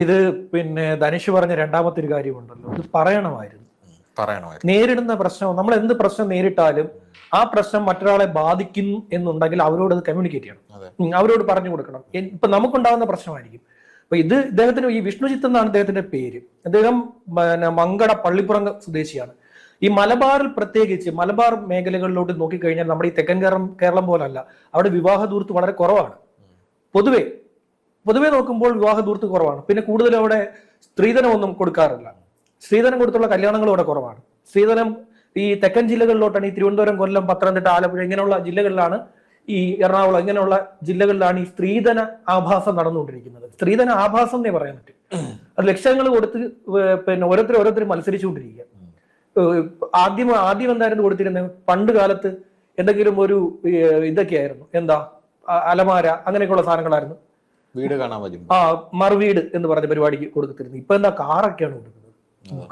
ഇത് പിന്നെ ധനുഷ് പറഞ്ഞ രണ്ടാമത്തെ ഒരു കാര്യമുണ്ടല്ലോ. ഇത് പറയണമായിരുന്നു. പറയണമായിരുന്നു. നേരിടുന്ന പ്രശ്നം നമ്മൾ എന്ത് പ്രശ്നം നേരിട്ടാലും ആ പ്രശ്നം മറ്റൊരാളെ ബാധിക്കുന്നു എന്നുണ്ടെങ്കിൽ അവരോട് അത് കമ്മ്യൂണിക്കേറ്റ് ചെയ്യണം. അവരോട് പറഞ്ഞു കൊടുക്കണം. ഇപ്പൊ നമുക്കുണ്ടാകുന്ന പ്രശ്നമായിരിക്കും. അപ്പൊ ഇത് ഇദ്ദേഹത്തിന് ഈ വിഷ്ണുജിത്ത് എന്നാണ് അദ്ദേഹത്തിന്റെ പേര്. അദ്ദേഹം പിന്നെ മങ്കട പള്ളിപ്പുറം സ്വദേശിയാണ്. ഈ മലബാറിൽ പ്രത്യേകിച്ച് മലബാർ മേഖലകളിലോട്ട് നോക്കിക്കഴിഞ്ഞാൽ നമ്മുടെ ഈ തെക്കൻ കേരളം കേരളം പോലല്ല. അവിടെ വിവാഹ ദൂരത്ത് വളരെ കുറവാണ്. പൊതുവെ പൊതുവെ നോക്കുമ്പോൾ വിവാഹ ദൂർത്ത് കുറവാണ്. പിന്നെ കൂടുതലും അവിടെ സ്ത്രീധനം ഒന്നും കൊടുക്കാറില്ല. സ്ത്രീധനം കൊടുത്തുള്ള കല്യാണങ്ങൾ അവിടെ കുറവാണ്. സ്ത്രീധനം ഈ തെക്കൻ ജില്ലകളിലോട്ടാണ് ഈ തിരുവനന്തപുരം കൊല്ലം പത്തനംതിട്ട ആലപ്പുഴ ഇങ്ങനെയുള്ള ജില്ലകളിലാണ് ഈ എറണാകുളം ഇങ്ങനെയുള്ള ജില്ലകളിലാണ് ഈ സ്ത്രീധന ആഭാസം നടന്നുകൊണ്ടിരിക്കുന്നത്. സ്ത്രീധന ആഭാസം എന്നേ പറയാൻ പറ്റും. അത് ലക്ഷങ്ങൾ കൊടുത്ത് പിന്നെ ഓരോരുത്തർ ഓരോരുത്തർ മത്സരിച്ചുകൊണ്ടിരിക്കുക. ആദ്യം ആദ്യം എന്തായിരുന്നു കൊടുത്തിരുന്നത്? പണ്ട് കാലത്ത് എന്തെങ്കിലും ഒരു ഇതൊക്കെയായിരുന്നു. എന്താ? അലമാര അങ്ങനെയൊക്കെയുള്ള സാധനങ്ങളായിരുന്നു. വീട് കാണാൻ വരും ആ മറുവീട് എന്ന് പറഞ്ഞ പരിപാടിക്ക് കൊടുത്തിരുന്നത് ഇപ്പൊ എന്താ കാറൊക്കെയാണ് കൊടുക്കുന്നത്?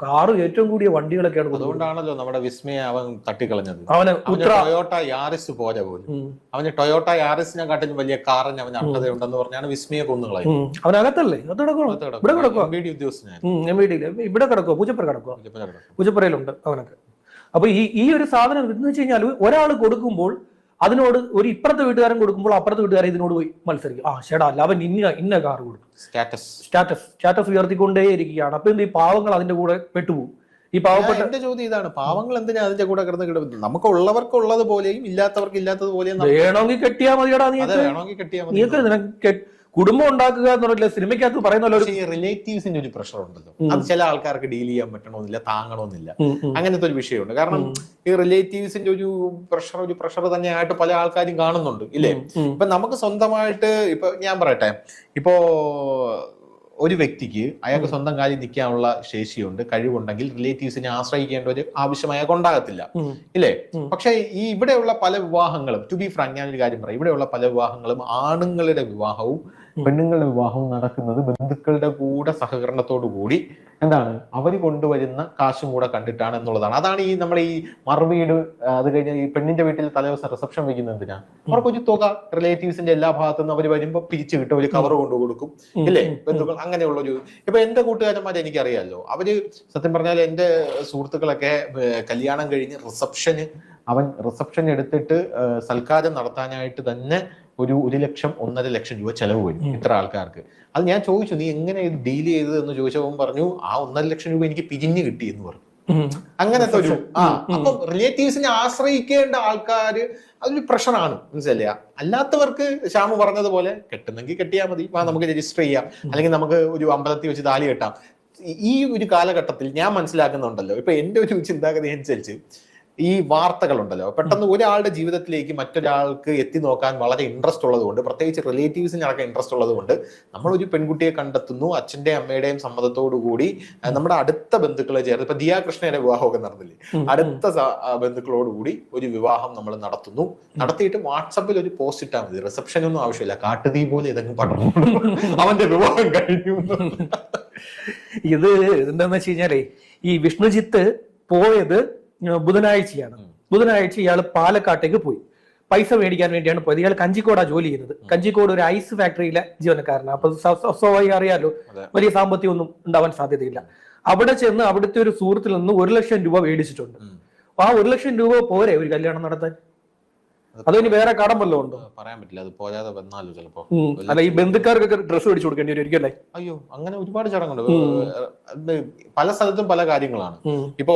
കാറ് ഏറ്റവും കൂടിയ വണ്ടികളൊക്കെയാണ് അതുകൊണ്ടാണല്ലോ നമ്മുടെ വിസ്മയെ അവൻ തട്ടിക്കളഞ്ഞത്. അവന് ടൊയോട്ട യാറിസ് പോലെ. പോലും. അവന് ടൊയോട്ട യാറിസിനെ കാട്ടിലും വലിയ കാറിന് അവന് അർഹതയുണ്ടെന്ന് പറഞ്ഞാണ് വിസ്മയെ കൊന്നുകളയും ഉം. അവനകത്തല്ലേ ഇവിടെ കിടക്കുക എം ബി ഡി ഇവിടെ കിടക്കുക പൂജപ്പുര കിടക്കുക പൂജപ്പുരയിലുണ്ട് അവനൊക്കെ. അപ്പൊ ഈ ഈ ഒരു സാധനം എന്ന് വെച്ച് കഴിഞ്ഞാൽ ഒരാൾ കൊടുക്കുമ്പോൾ അതിനോട് ഒരു ഇപ്പുറത്തെ വീട്ടുകാരൻ കൊടുക്കുമ്പോൾ അപ്പുറത്തെ വീട്ടുകാരൻ ഇതിനോട് പോയി മത്സരിക്കും. ആ ചേടാ അല്ല അവൻ ഇന്ന ഇന്ന കാർ കൊടുക്കും. സ്റ്റാറ്റസ് സ്റ്റാറ്റസ് സ്റ്റാറ്റസ് ഉയർത്തിക്കൊണ്ടേ ഇരിക്കുകയാണ് അപ്പൊ എന്ത് ഈ പാവങ്ങൾ അതിന്റെ കൂടെ പെട്ടുപോകും? ഈ പാവപ്പെട്ട എന്റെ ചോദ്യം ഇതാണ്. പാവങ്ങൾ എന്തിനാ അതിന്റെ കൂടെ കിടന്ന് കിടക്കുന്നത് നമുക്ക് ഉള്ളവർക്ക് ഉള്ളത് പോലെയും ഇല്ലാത്തവർക്ക് ഇല്ലാത്തത് പോലെയും വേണമെങ്കിൽ കെട്ടിയാ മതിയടാ നീ അതെ വേണമെങ്കിൽ കെട്ടിയാ മതി. നിനക്ക് കുടുംബം ഉണ്ടാക്കുക എന്ന് പറഞ്ഞില്ല സിനിമയ്ക്കകത്ത് പറയുന്നല്ലോ ഒരു റിലേറ്റീവ്സിന്റെ ഒരു പ്രഷർ ഉണ്ടല്ലോ അത് ചില ആൾക്കാർക്ക് ഡീൽ ചെയ്യാൻ പറ്റണമെന്നില്ല താങ്ങണമെന്നില്ല. അങ്ങനത്തെ ഒരു വിഷയമുണ്ട്. കാരണം ഈ റിലേറ്റീവ്സിന്റെ ഒരു പ്രഷർ ഒരു പ്രഷർ തന്നെയായിട്ട് പല ആൾക്കാരും കാണുന്നുണ്ട് ഇല്ലേ. ഇപ്പൊ നമുക്ക് സ്വന്തമായിട്ട് ഇപ്പൊ ഞാൻ പറയട്ടെ ഇപ്പോ ഒരു വ്യക്തിക്ക് അയാൾക്ക് സ്വന്തം കാര്യം നിൽക്കാനുള്ള ശേഷിയുണ്ട് കഴിവുണ്ടെങ്കിൽ റിലേറ്റീവ്സിനെ ആശ്രയിക്കേണ്ട ഒരു ആവശ്യം അയാൾക്ക് ഉണ്ടാകത്തില്ല. ഇല്ലേ? പക്ഷെ ഈ ഇവിടെയുള്ള പല വിവാഹങ്ങളും ടു ബി ഫ്രാങ്ക് ഒരു കാര്യം പറയാം. ഇവിടെയുള്ള പല വിവാഹങ്ങളും ആണുങ്ങളുടെ വിവാഹവും പെണ്ണുങ്ങളുടെ വിവാഹവും നടക്കുന്നത് ബന്ധുക്കളുടെ കൂടെ സഹകരണത്തോടു കൂടി എന്താണ്? അവർ കൊണ്ടുവരുന്ന കാശും കൂടെ കണ്ടിട്ടാണ് എന്നുള്ളതാണ്. അതാണ് ഈ നമ്മുടെ ഈ മറുവീട് അത് കഴിഞ്ഞ് ഈ പെണ്ണിന്റെ വീട്ടിൽ തലേദിവസം റിസപ്ഷൻ വെക്കുന്നത് എന്തിനാ? അവർക്കൊരു തുക റിലേറ്റീവ്സിന്റെ എല്ലാ ഭാഗത്തുനിന്ന് അവർ വരുമ്പോ പിരിച്ചു കിട്ടും ഒരു കവർ കൊണ്ടു കൊടുക്കും. ഇല്ലേ. ബന്ധുക്കൾ അങ്ങനെയുള്ള ഒരു ഇപ്പൊ എന്റെ കൂട്ടുകാരന്മാരെ എനിക്കറിയാലോ. അവർ സത്യം പറഞ്ഞാൽ എന്റെ സുഹൃത്തുക്കളൊക്കെ കല്യാണം കഴിഞ്ഞ് റിസപ്ഷന് അവൻ റിസപ്ഷൻ എടുത്തിട്ട് സൽക്കാരം നടത്താനായിട്ട് തന്നെ ഒരു ഒരു ലക്ഷം ഒന്നര ലക്ഷം രൂപ ചെലവ് വരും ഇത്ര ആൾക്കാർക്ക്. അത് ഞാൻ ചോദിച്ചു നീ എങ്ങനെ ഇത് ഡീൽ ചെയ്തത് എന്ന് ചോദിച്ചപ്പോൾ പറഞ്ഞു ആ ഒന്നര ലക്ഷം രൂപ എനിക്ക് പിരിഞ്ഞു കിട്ടി എന്ന് പറഞ്ഞു. അങ്ങനത്തെ ഒരു ആ. അപ്പൊ റിലേറ്റീവ്സിനെ ആശ്രയിക്കേണ്ട ആൾക്കാര് അതൊരു പ്രഷറാണ് മനസ്സിലല്ലേ അല്ലാത്തവർക്ക് ശ്യാമു പറഞ്ഞതുപോലെ കെട്ടുന്നെങ്കിൽ കെട്ടിയാൽ മതി. വാ നമുക്ക് രജിസ്റ്റർ ചെയ്യാം. അല്ലെങ്കിൽ നമുക്ക് ഒരു അമ്പലത്തിൽ വെച്ച് താലി കെട്ടാം. ഈ ഒരു കാലഘട്ടത്തിൽ ഞാൻ മനസ്സിലാക്കുന്നുണ്ടല്ലോ. ഇപ്പൊ എന്റെ ഒരു ചിന്താഗതി അനുസരിച്ച് ഈ വാർത്തകളുണ്ടല്ലോ. പെട്ടെന്ന് ഒരാളുടെ ജീവിതത്തിലേക്ക് മറ്റൊരാൾക്ക് എത്തി നോക്കാൻ വളരെ ഇൻട്രസ്റ്റ് ഉള്ളതുകൊണ്ട് പ്രത്യേകിച്ച് റിലേറ്റീവ്സിന് അടക്കം ഇൻട്രസ്റ്റ് ഉള്ളതുകൊണ്ട് നമ്മൾ ഒരു പെൺകുട്ടിയെ കണ്ടെത്തുന്നു അച്ഛന്റെയും അമ്മയുടെയും സമ്മതത്തോടു കൂടി നമ്മുടെ അടുത്ത ബന്ധുക്കളെ ചേർത്ത് ഇപ്പൊ ദിയാ കൃഷ്ണയുടെ വിവാഹമൊക്കെ നടന്നില്ലേ? അടുത്ത ബന്ധുക്കളോടുകൂടി ഒരു വിവാഹം നമ്മൾ നടത്തുന്നു. നടത്തിയിട്ട് വാട്സപ്പിൽ ഒരു പോസ്റ്റ് ഇട്ടാൽ മതി. റിസപ്ഷൻ ഒന്നും ആവശ്യമില്ല. കാട്ടുതീ പോലെ ഇതങ്ങ് പറഞ്ഞു അവന്റെ വിവാഹം കഴിഞ്ഞു. ഇത് എന്താന്ന് വെച്ച് കഴിഞ്ഞാലേ ഈ വിഷ്ണുജിത്ത് പോയത് ബുധനാഴ്ചയാണ്. ബുധനാഴ്ച ഇയാൾ പാലക്കാട്ടേക്ക് പോയി. പൈസ മേടിക്കാൻ വേണ്ടിയാണ് പോയത്. ഇയാൾ കഞ്ചിക്കോടാ ജോലി ചെയ്യുന്നത്. കഞ്ചിക്കോട് ഒരു ഐസ് ഫാക്ടറിയിലെ ജീവനക്കാരനാണ്. അപ്പൊ സ്വ- സ്വ- സ്വാഭാവികം അറിയാലോ വലിയ സാമ്പത്തികം ഒന്നും ഉണ്ടാവാൻ സാധ്യതയില്ല. അവിടെ ചെന്ന് അവിടുത്തെ ഒരു സുഹൃത്തിൽ നിന്ന് ഒരു ലക്ഷം രൂപ മേടിച്ചിട്ടുണ്ട്. ആ ഒരു ലക്ഷം രൂപ പോരെ ഒരു കല്യാണം നടത്താൻ? അതോ ഇനി വേറെ കടം വല്ലതും ഉണ്ടോ? പറയാൻ പറ്റില്ല. അത് പോരാതെ വന്നാലോ ചിലപ്പോ. അല്ല ഈ ബന്ധുക്കാർക്കൊക്കെ ഡ്രസ്സ് മേടിച്ചു കൊടുക്കേണ്ടി വരും ഒരിക്കലേ? അയ്യോ അങ്ങനെ ഒരുപാട് ചടങ്ങുണ്ട്. പല സ്ഥലത്തും പല കാര്യങ്ങളാണ്. ഇപ്പൊ